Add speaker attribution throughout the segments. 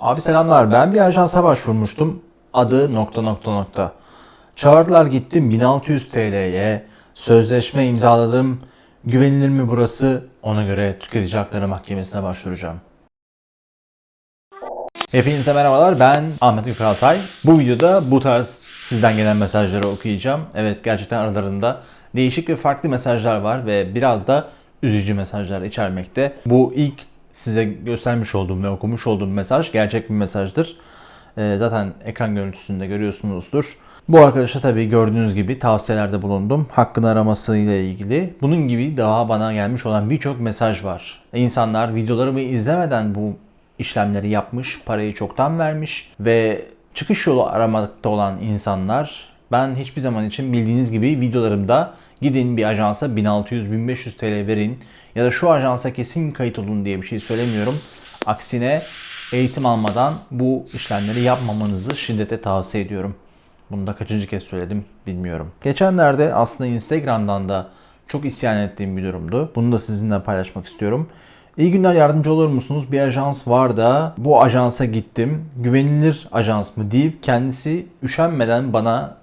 Speaker 1: Abi selamlar ben bir ajansa başvurmuştum. Adı nokta nokta nokta. Çağırdılar gittim 1600 TL'ye. Sözleşme imzaladım. Güvenilir mi burası? Ona göre tüketici hakları mahkemesine başvuracağım. Hepinize merhabalar ben Ahmet Ülker Altay. Bu videoda bu tarz sizden gelen mesajları okuyacağım. Evet gerçekten aralarında değişik ve farklı mesajlar var ve biraz da üzücü mesajlar içermekte. Bu ilk size göstermiş olduğum ve okumuş olduğum mesaj gerçek bir mesajdır. Ee, zaten ekran görüntüsünde görüyorsunuzdur. Bu arkadaşa tabii gördüğünüz gibi tavsiyelerde bulundum. Hakkını aramasıyla ilgili. Bunun gibi daha bana gelmiş olan birçok mesaj var. İnsanlar videolarımı izlemeden bu işlemleri yapmış, parayı çoktan vermiş ve çıkış yolu aramakta olan insanlar ben hiçbir zaman için bildiğiniz gibi videolarımda gidin bir ajansa 1600-1500 TL verin ya da şu ajansa kesin kayıt olun diye bir şey söylemiyorum. Aksine eğitim almadan bu işlemleri yapmamanızı şiddete tavsiye ediyorum. Bunu da kaçıncı kez söyledim bilmiyorum. Geçenlerde aslında Instagram'dan da çok isyan ettiğim bir durumdu. Bunu da sizinle paylaşmak istiyorum. İyi günler yardımcı olur musunuz? Bir ajans var da bu ajansa gittim. Güvenilir ajans mı deyip kendisi üşenmeden bana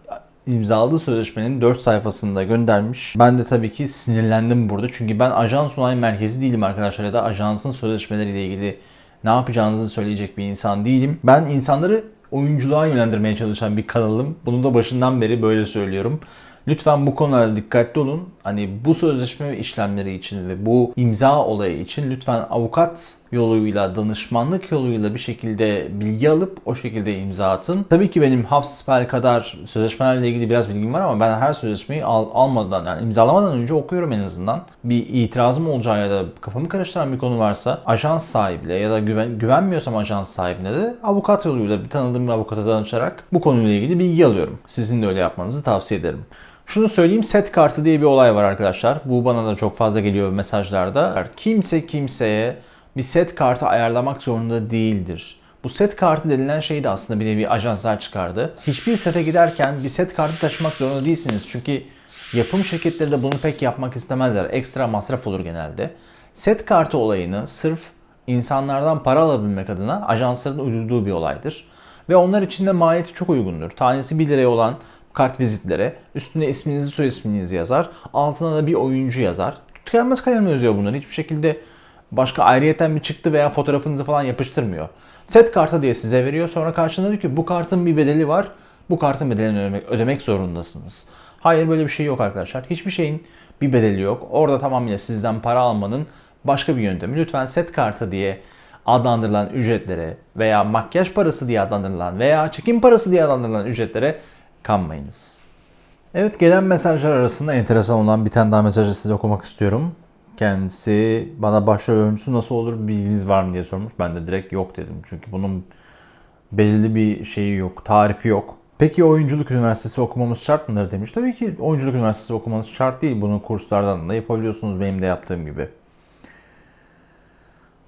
Speaker 1: imzaladığı sözleşmenin 4 sayfasında göndermiş. Ben de tabii ki sinirlendim burada. Çünkü ben ajans onay merkezi değilim arkadaşlar ya da ajansın sözleşmeleriyle ilgili ne yapacağınızı söyleyecek bir insan değilim. Ben insanları oyunculuğa yönlendirmeye çalışan bir kanalım. Bunu da başından beri böyle söylüyorum. Lütfen bu konularda dikkatli olun. Hani bu sözleşme işlemleri için ve bu imza olayı için lütfen avukat yoluyla, danışmanlık yoluyla bir şekilde bilgi alıp o şekilde imza atın. Tabii ki benim Hubspell kadar sözleşmelerle ilgili biraz bilgim var ama ben her sözleşmeyi al, almadan yani imzalamadan önce okuyorum en azından. Bir itirazım olacağı ya da kafamı karıştıran bir konu varsa ajans sahibiyle ya da güven, güvenmiyorsam ajans sahibine de avukat yoluyla bir tanıdığım bir avukata danışarak bu konuyla ilgili bilgi alıyorum. Sizin de öyle yapmanızı tavsiye ederim. Şunu söyleyeyim set kartı diye bir olay var arkadaşlar. Bu bana da çok fazla geliyor mesajlarda. Kimse kimseye bir set kartı ayarlamak zorunda değildir. Bu set kartı denilen şey de aslında bir nevi ajanslar çıkardı. Hiçbir sete giderken bir set kartı taşımak zorunda değilsiniz. Çünkü yapım şirketleri de bunu pek yapmak istemezler. Ekstra masraf olur genelde. Set kartı olayını sırf insanlardan para alabilmek adına ajansların uydurduğu bir olaydır. Ve onlar için de maliyeti çok uygundur. Tanesi 1 liraya olan kart vizitlere üstüne isminizi soy isminizi yazar. Altına da bir oyuncu yazar. Tükenmez kalemle yazıyor bunları. Hiçbir şekilde başka ayrıyeten bir çıktı veya fotoğrafınızı falan yapıştırmıyor. Set kartı diye size veriyor. Sonra karşında diyor ki bu kartın bir bedeli var. Bu kartın bedelini ödemek, ödemek zorundasınız. Hayır böyle bir şey yok arkadaşlar. Hiçbir şeyin bir bedeli yok. Orada tamamıyla sizden para almanın başka bir yöntemi. Lütfen set kartı diye adlandırılan ücretlere veya makyaj parası diye adlandırılan veya çekim parası diye adlandırılan ücretlere kanmayınız. Evet gelen mesajlar arasında enteresan olan bir tane daha mesajı size okumak istiyorum. Kendisi bana başrol oyuncusu nasıl olur bilginiz var mı diye sormuş. Ben de direkt yok dedim. Çünkü bunun belirli bir şeyi yok, tarifi yok. Peki oyunculuk üniversitesi okumamız şart mıdır demiş. Tabii ki oyunculuk üniversitesi okumanız şart değil. Bunu kurslardan da yapabiliyorsunuz benim de yaptığım gibi.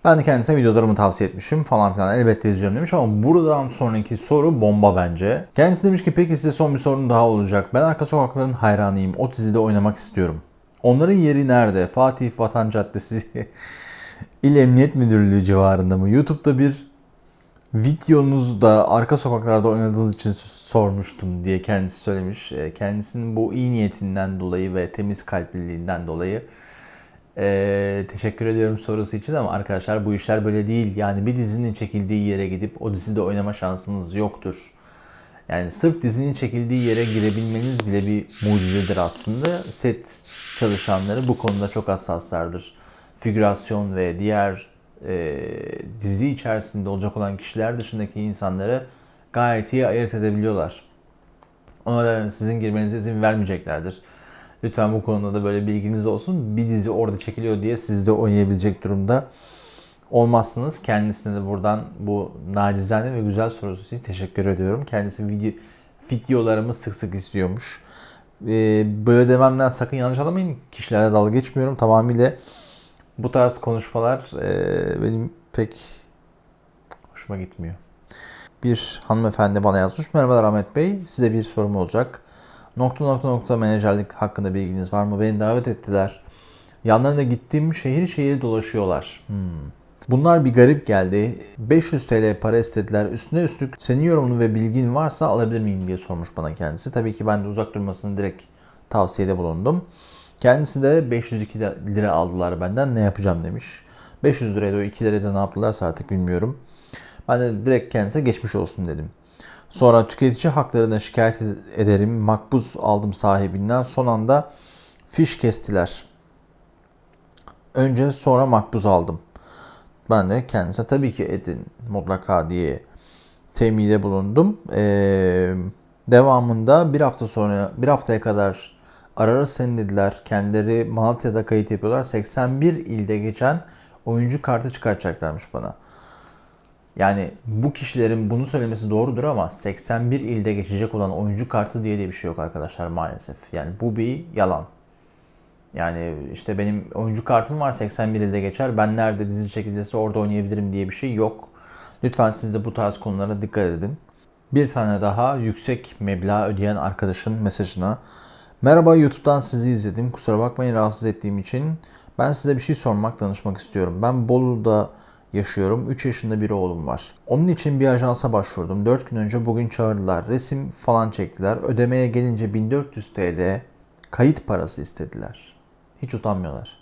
Speaker 1: Ben de kendisine videolarımı tavsiye etmişim falan filan elbette izliyorum demiş ama buradan sonraki soru bomba bence. Kendisi demiş ki peki size son bir sorun daha olacak. Ben Arka Sokakların hayranıyım. O dizide oynamak istiyorum. Onların yeri nerede? Fatih Vatan Caddesi İl Emniyet Müdürlüğü civarında mı? YouTube'da bir videonuzda arka sokaklarda oynadığınız için sormuştum diye kendisi söylemiş. E, Kendisinin bu iyi niyetinden dolayı ve temiz kalpliliğinden dolayı ee, teşekkür ediyorum sorusu için ama arkadaşlar bu işler böyle değil. Yani bir dizinin çekildiği yere gidip o dizide oynama şansınız yoktur. Yani sırf dizinin çekildiği yere girebilmeniz bile bir mucizedir aslında. Set çalışanları bu konuda çok hassaslardır. Figürasyon ve diğer e, dizi içerisinde olacak olan kişiler dışındaki insanları gayet iyi ayırt edebiliyorlar. Ona da sizin girmenize izin vermeyeceklerdir. Lütfen bu konuda da böyle bilginiz olsun. Bir dizi orada çekiliyor diye siz de oynayabilecek durumda olmazsınız. Kendisine de buradan bu nacizane ve güzel sorusu için teşekkür ediyorum. Kendisi video, videolarımı sık sık istiyormuş. Ee, böyle dememden sakın yanlış anlamayın. Kişilerle dalga geçmiyorum. Tamamıyla bu tarz konuşmalar e, benim pek hoşuma gitmiyor. Bir hanımefendi bana yazmış. Merhabalar Ahmet Bey. Size bir sorum olacak. Nokta nokta nokta menajerlik hakkında bilginiz var mı? Beni davet ettiler. Yanlarına gittiğim şehir şehir dolaşıyorlar. Hmm. Bunlar bir garip geldi. 500 TL para istediler. Üstüne üstlük senin yorumun ve bilgin varsa alabilir miyim diye sormuş bana kendisi. Tabii ki ben de uzak durmasını direkt tavsiyede bulundum. Kendisi de 502 lira aldılar benden ne yapacağım demiş. 500 liraya da o 2 liraya da ne yaptılarsa artık bilmiyorum. Ben de direkt kendisine geçmiş olsun dedim. Sonra tüketici haklarına şikayet ederim. Makbuz aldım sahibinden. Son anda fiş kestiler. Önce sonra makbuz aldım. Ben de kendisine tabii ki edin mutlaka diye temide bulundum. Ee, devamında bir hafta sonra bir haftaya kadar ararız seni dediler. Kendileri Malatya'da kayıt yapıyorlar. 81 ilde geçen oyuncu kartı çıkartacaklarmış bana. Yani bu kişilerin bunu söylemesi doğrudur ama 81 ilde geçecek olan oyuncu kartı diye de bir şey yok arkadaşlar maalesef. Yani bu bir yalan. Yani işte benim oyuncu kartım var 81 ilde geçer. Ben nerede dizi çekilirse orada oynayabilirim diye bir şey yok. Lütfen siz de bu tarz konulara dikkat edin. Bir tane daha yüksek meblağ ödeyen arkadaşın mesajına. Merhaba YouTube'dan sizi izledim. Kusura bakmayın rahatsız ettiğim için. Ben size bir şey sormak, danışmak istiyorum. Ben Bolu'da yaşıyorum. 3 yaşında bir oğlum var. Onun için bir ajansa başvurdum. 4 gün önce bugün çağırdılar. Resim falan çektiler. Ödemeye gelince 1400 TL kayıt parası istediler. Hiç utanmıyorlar.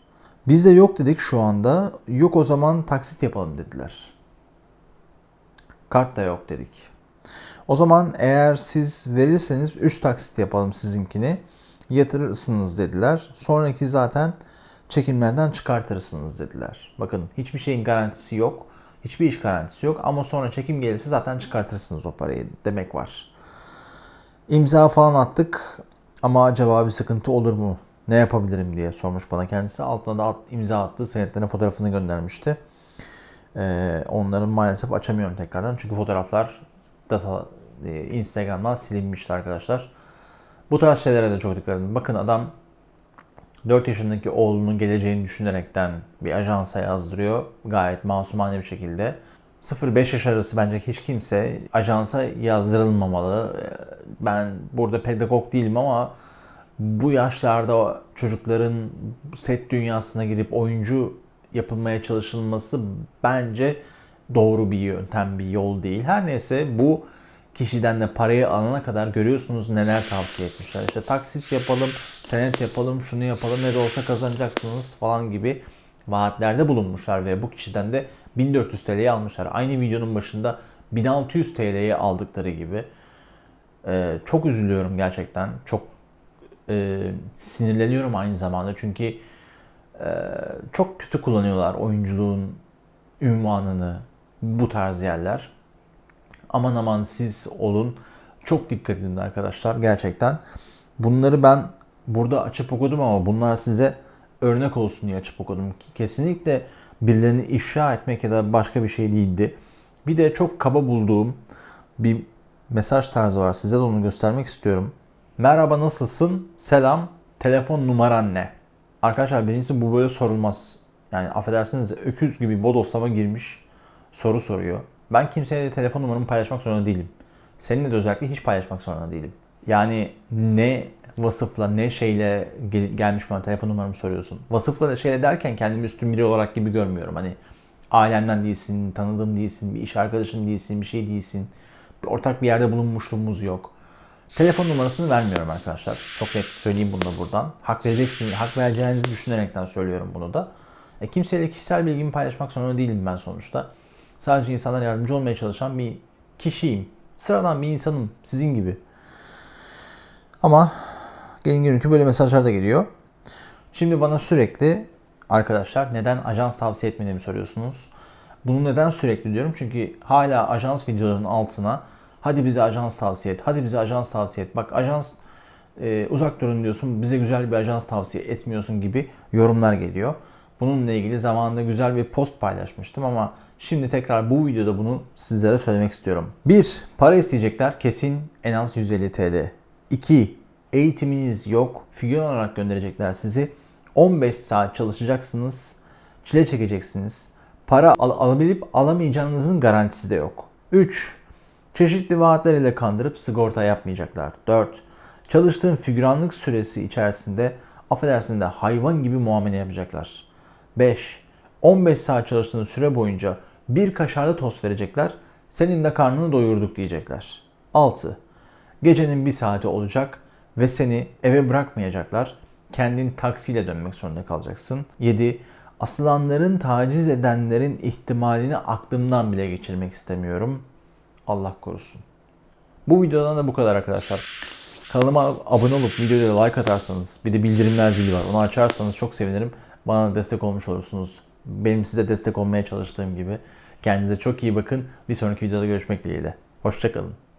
Speaker 1: Biz de yok dedik şu anda. Yok o zaman taksit yapalım dediler. Kart da yok dedik. O zaman eğer siz verirseniz 3 taksit yapalım sizinkini. Yatırırsınız dediler. Sonraki zaten çekimlerden çıkartırsınız dediler. Bakın hiçbir şeyin garantisi yok. Hiçbir iş garantisi yok ama sonra çekim gelirse zaten çıkartırsınız o parayı demek var. İmza falan attık ama acaba bir sıkıntı olur mu? Ne yapabilirim diye sormuş bana kendisi. Altına da at, imza attığı senetlerine fotoğrafını göndermişti. Ee, onları maalesef açamıyorum tekrardan. Çünkü fotoğraflar data e, Instagram'dan silinmişti arkadaşlar. Bu tarz şeylere de çok dikkat edin. Bakın adam 4 yaşındaki oğlunun geleceğini düşünerekten bir ajansa yazdırıyor. Gayet masumane bir şekilde. 0-5 yaş arası bence hiç kimse ajansa yazdırılmamalı. Ben burada pedagog değilim ama bu yaşlarda çocukların set dünyasına girip oyuncu yapılmaya çalışılması bence doğru bir yöntem, bir yol değil. Her neyse bu kişiden de parayı alana kadar görüyorsunuz neler tavsiye etmişler. İşte taksit yapalım, senet yapalım, şunu yapalım ne de olsa kazanacaksınız falan gibi vaatlerde bulunmuşlar ve bu kişiden de 1400 TL'ye almışlar. Aynı videonun başında 1600 TL'ye aldıkları gibi. Ee, çok üzülüyorum gerçekten. Çok e, sinirleniyorum aynı zamanda çünkü e, çok kötü kullanıyorlar oyunculuğun ünvanını bu tarz yerler. Aman aman siz olun. Çok dikkat edin arkadaşlar gerçekten. Bunları ben burada açıp okudum ama bunlar size örnek olsun diye açıp okudum. Ki kesinlikle birilerini ifşa etmek ya da başka bir şey değildi. Bir de çok kaba bulduğum bir mesaj tarzı var. Size de onu göstermek istiyorum. Merhaba nasılsın? Selam. Telefon numaran ne? Arkadaşlar birincisi bu böyle sorulmaz. Yani affedersiniz öküz gibi bodoslama girmiş soru soruyor. Ben kimseye de telefon numaramı paylaşmak zorunda değilim. Seninle de özellikle hiç paylaşmak zorunda değilim. Yani ne vasıfla ne şeyle gel- gelmiş bana telefon numaramı soruyorsun. Vasıfla da şeyle derken kendimi üstün biri olarak gibi görmüyorum. Hani ailemden değilsin, tanıdığım değilsin, bir iş arkadaşım değilsin, bir şey değilsin. Bir ortak bir yerde bulunmuşluğumuz yok. Telefon numarasını vermiyorum arkadaşlar. Çok net söyleyeyim bunu da buradan. Hak vereceksiniz, hak vereceğinizi düşünerekten söylüyorum bunu da. E, kimseyle kişisel bilgimi paylaşmak zorunda değilim ben sonuçta. Sadece insanlara yardımcı olmaya çalışan bir kişiyim. Sıradan bir insanım sizin gibi. Ama gelin görün ki böyle mesajlar da geliyor. Şimdi bana sürekli arkadaşlar neden ajans tavsiye etmediğimi soruyorsunuz. Bunu neden sürekli diyorum? Çünkü hala ajans videolarının altına hadi bize ajans tavsiye et, hadi bize ajans tavsiye et. Bak ajans e, uzak durun diyorsun, bize güzel bir ajans tavsiye etmiyorsun gibi yorumlar geliyor. Bununla ilgili zamanında güzel bir post paylaşmıştım ama şimdi tekrar bu videoda bunu sizlere söylemek istiyorum. 1. Para isteyecekler kesin en az 150 TL. 2. Eğitiminiz yok. Figür olarak gönderecekler sizi. 15 saat çalışacaksınız. Çile çekeceksiniz. Para al- alabilip alamayacağınızın garantisi de yok. 3. Çeşitli vaatler ile kandırıp sigorta yapmayacaklar. 4. Çalıştığın figüranlık süresi içerisinde affedersin de hayvan gibi muamele yapacaklar. 5. 15 saat çalıştığın süre boyunca bir kaşarlı tost verecekler. Senin de karnını doyurduk diyecekler. 6. Gecenin bir saati olacak ve seni eve bırakmayacaklar. Kendin taksiyle dönmek zorunda kalacaksın. 7. Asılanların taciz edenlerin ihtimalini aklımdan bile geçirmek istemiyorum. Allah korusun. Bu videodan da bu kadar arkadaşlar. Kanalıma abone olup videoya like atarsanız bir de bildirimler zili var. Onu açarsanız çok sevinirim. Bana destek olmuş olursunuz. Benim size destek olmaya çalıştığım gibi. Kendinize çok iyi bakın. Bir sonraki videoda görüşmek dileğiyle. Hoşçakalın.